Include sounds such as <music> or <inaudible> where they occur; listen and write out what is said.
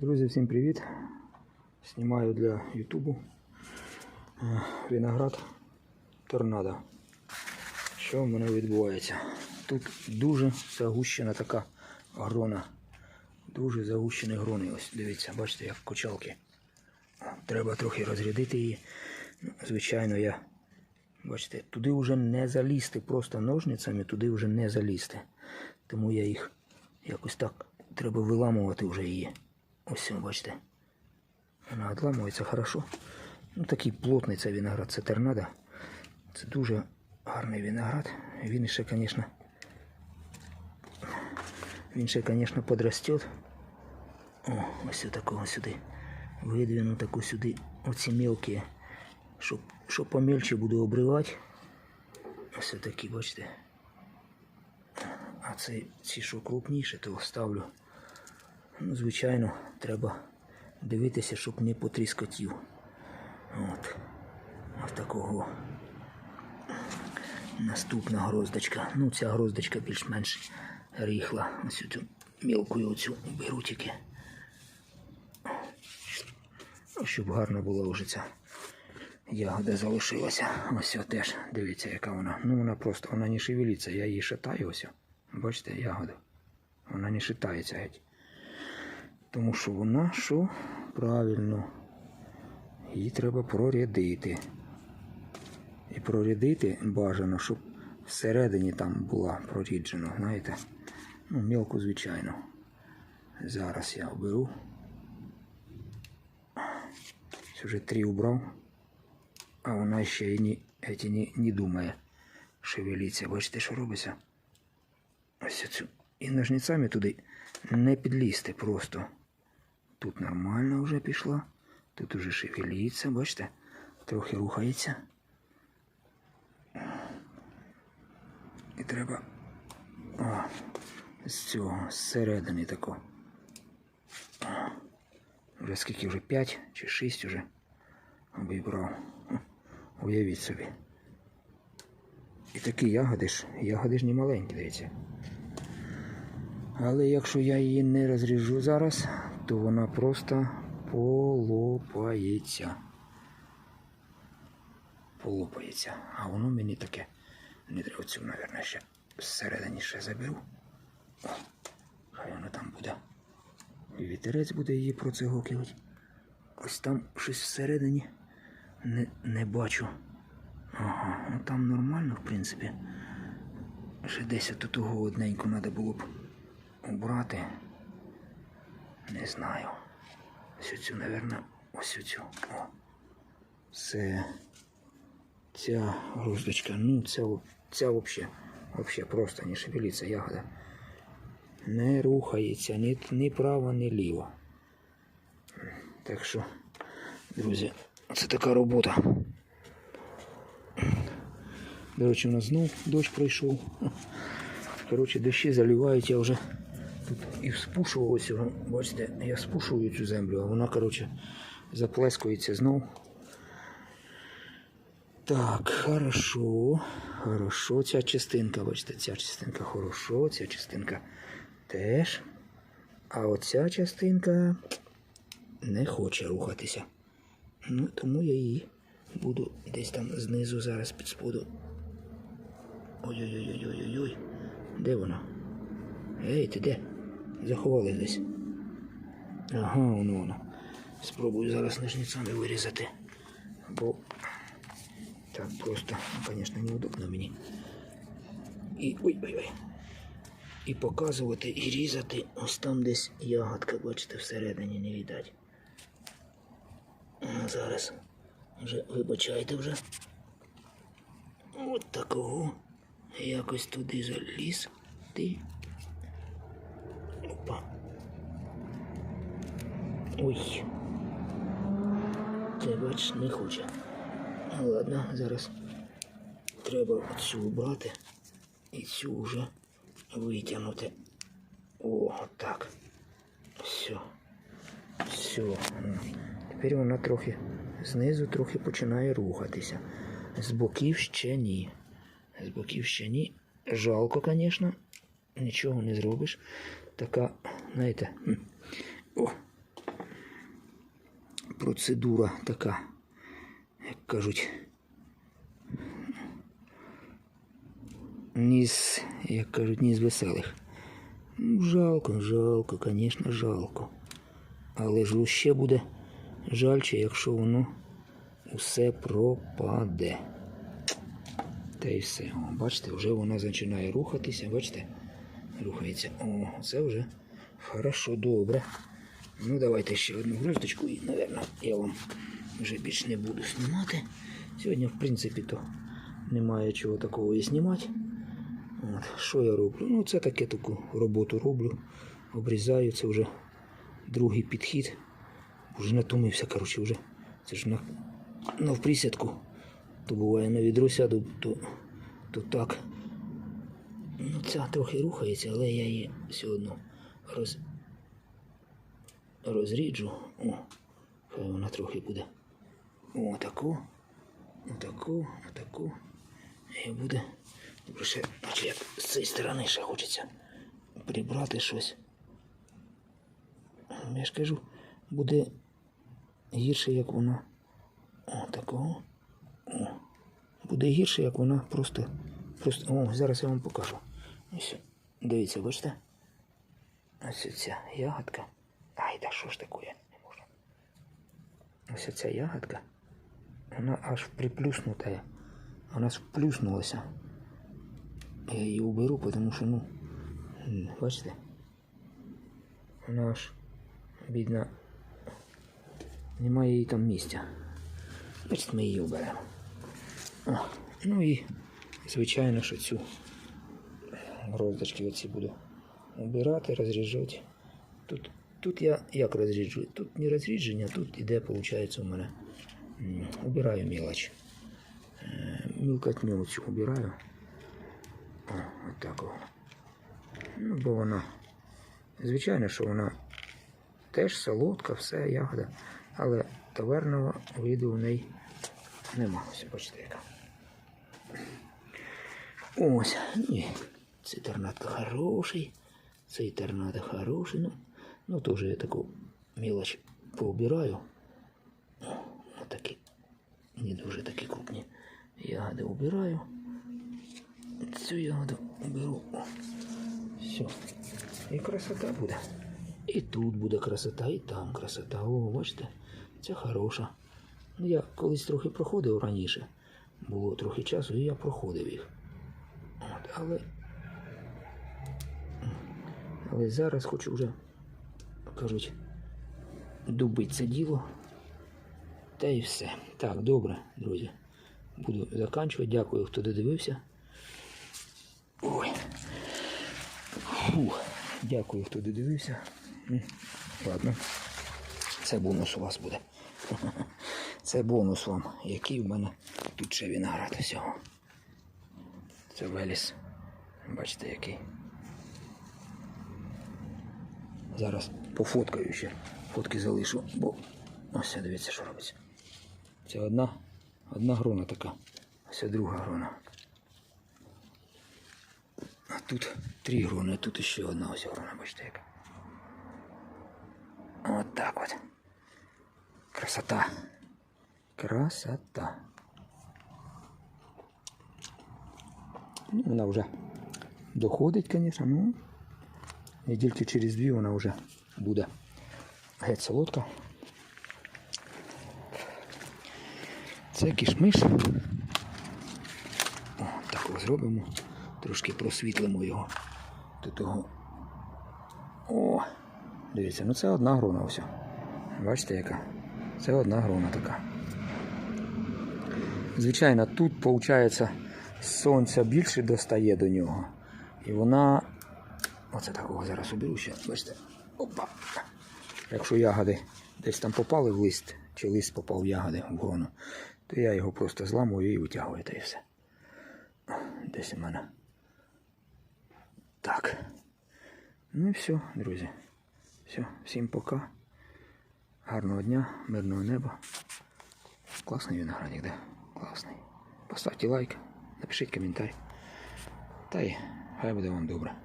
Друзі, всім привіт! Знімаю для Ютубу е, виноград торнадо. Що в мене відбувається? Тут дуже загущена така грона. Дуже загущені грони. Ось дивіться, бачите, як качалки. Треба трохи розрядити її. Звичайно, я, бачите, туди вже не залізти, просто ножницями туди вже не залізти. Тому я їх якось так треба виламувати вже її. Ось, бачите. Вона відламується хорошо. Ну, такий плотний цей виноград, це торнадо. Це дуже гарний виноград. Він ще, звісно, він ще, звісно, подрастет. О, ось такого сюди. Видвину таку сюди. Оці мелкі. Щоб, щоб помельче буду обривати. Ось такі, бачите. А це ці, що крупніше, то ставлю. Ну, звичайно, треба дивитися, щоб не потріскотів. От. Ось такого. Наступна гроздочка. Ну, ця гроздочка більш-менш рихла. Ось цю мілкою оцю беру тільки. Щоб гарно була вже ця ягода залишилася. Ось теж. Дивіться, яка вона. Ну вона просто вона не шевелиться. Я її шатаю ось. Бачите, ягода. Вона не шитається геть. Тому що вона що правильно. Її треба прорядити. І прорядити бажано, щоб всередині там була проріджена, знаєте. Ну, мілку, звичайно. Зараз я оберу. Ось Вже три убрав. А вона ще і не, еті, не, не думає шевеліться. Бачите, що робиться? Ось цю. І ножницями туди не підлізти просто. Тут нормально вже пішла. Тут уже шевеліться, бачите? Трохи рухається. І треба. О, з цього, зсередини тако. Вже скільки вже 5 чи 6 вже обібрав. Уявіть собі. І такі ягоди ж, ягоди ж не маленькі, дивіться. Але якщо я її не розріжу зараз, то вона просто полопається. Полопається. А воно мені таке не треба цю, мабуть, ще зсередині ще заберу. О, хай воно там буде. Вітерець буде її процегокувати. Ось там щось всередині не, не бачу. Ага, ну там нормально, в принципі. Ще десь от того одненько треба було б убрати. Не знаю. Ось цю, мабуть, ось цю. О. Це ця груздочка. Ну, ця, взагалі, просто не шевелиться ягода. Не рухається ні, ні право, ні ліво. Так що, друзі, це така робота. До речі, у нас знов дощ пройшов. Коротше, дощі заливають, я вже і його. Бачите, я спушую цю землю, а вона, коротше, заплескується знов. Так, хорошо. Хорошо, ця частинка, бачите, ця частинка хорошо, ця частинка теж. А оця частинка не хоче рухатися. Ну, тому я її буду десь там знизу зараз під споду. Ой-ой-ой-ой-ой-ой. Де вона? Ей, ти де? Заховалась десь. Ага, воно воно. Спробую зараз ножницями вирізати. Бо так просто, звісно, неудобно мені. І ой-ой-ой. І показувати, і різати. Ось там десь ягодка, бачите, всередині не віддать. Зараз вже вибачайте вже. От такого. Якось туди заліз. Ти. Опа. Ой. Ти бачиш, не хоче. Ну ладно, зараз треба цю убрати і цю вже витягнути. О, так. Все. Все. Тепер вона трохи знизу трохи починає рухатися. З боків ще ні. З боків ще ні. Жалко, звісно. Нічого не зробиш. Така, знаєте. О, процедура така, як кажуть. Ні з, як кажуть, ні з веселих. Ну, Жалко, жалко, звісно, жалко. Але ж лише буде жальче, якщо воно усе пропаде. Та й все. Бачите, вже вона починає рухатися, бачите? Рухається. О, це вже хорошо, добре. Ну, давайте ще одну груздочку і, мабуть, я вам вже більш не буду знімати. Сьогодні, в принципі, то немає чого такого і знімати. От, що я роблю? Ну, це таке таку роботу роблю. Обрізаю, це вже другий підхід. Вже натомився, коротше, вже. Це ж на, на вприсядку. То буває на відро сяду, то, то так. Ну, ця трохи рухається, але я її все одно роз, розріджу. О, хай вона трохи буде. О, таку, отаку, отаку. І буде. Добре, ще, наче як з цієї сторони ще хочеться прибрати щось. Я ж кажу, буде гірше, як вона. О, такого. О. Буде гірше, як вона просто. просто. О, зараз я вам покажу. Ось. Дивіться, бачите? Ось ця ягодка. Ай, да що ж таке? Не можна. Ось ця ягодка. Вона аж приплюснута. Вона ж вплюснулася. Я її уберу, тому що, ну, бачите? Вона аж бідна. Немає її там місця. Значить, ми її оберемо. О, ну і, звичайно, що цю роздочки оці буду обирати, розріжати. Тут, тут я як розріджую? Тут не розрідження, тут іде, виходить, у мене. м, Убираю мелочь. Е, Мілкотню цю убираю. О, отак о. Ну, бо вона. Звичайно, що вона теж солодка, все, ягода, але товарного виду в неї нема. Ось, бачите, яка. Ось, ні. Цей торнадо хороший, цей торнадо хороший. Ну, ну теж я таку мелочь поубираю. Ну, такі, не дуже такі крупні ягоди убираю. Цю ягоду беру. Все. І красота буде. І тут буде красота, і там красота. О, бачите, це хороша. Ну, я колись трохи проходив раніше. Було трохи часу, і я проходив їх. От, але. Але зараз хочу вже, кажуть, добити це діло. Та і все. Так, добре, друзі. Буду заканчувати. Дякую, хто додивився. Ой. Фу. Дякую, хто додивився. Ладно. Це бонус у вас буде. <laughs> Це бонус вам, який в мене тут ще виноград усього. Це веліс. Бачите, який. Зараз пофоткаю ще. Фотки залишу, бо ось дивіться, що робиться. Це одна, одна грона така. Ось друга грона. А тут три грони, а тут ще одна ось грона, бачите яка. От так от. Красота. Красота. Ну, вона вже доходить, звісно, ну. Недільки через дві вона вже буде геть солодка. Це кішмиш. О, так ось зробимо. Трошки просвітлимо його до того. О! Дивіться, ну це одна грона ось. Бачите, яка? Це одна грона така. Звичайно, тут, виходить, сонця більше достає до нього. І вона. Оце такого зараз уберу ще. Бачите? Опа. Якщо ягоди десь там попали в лист, чи лист попав в ягоди в грону, то я його просто зламую і витягую та і все. Десь у мене. Так. Ну і все, друзі. Все, всім пока. Гарного дня, мирного неба. Класний виноградник, да? Класний. Поставте лайк, напишіть коментар. Та й хай буде вам добре.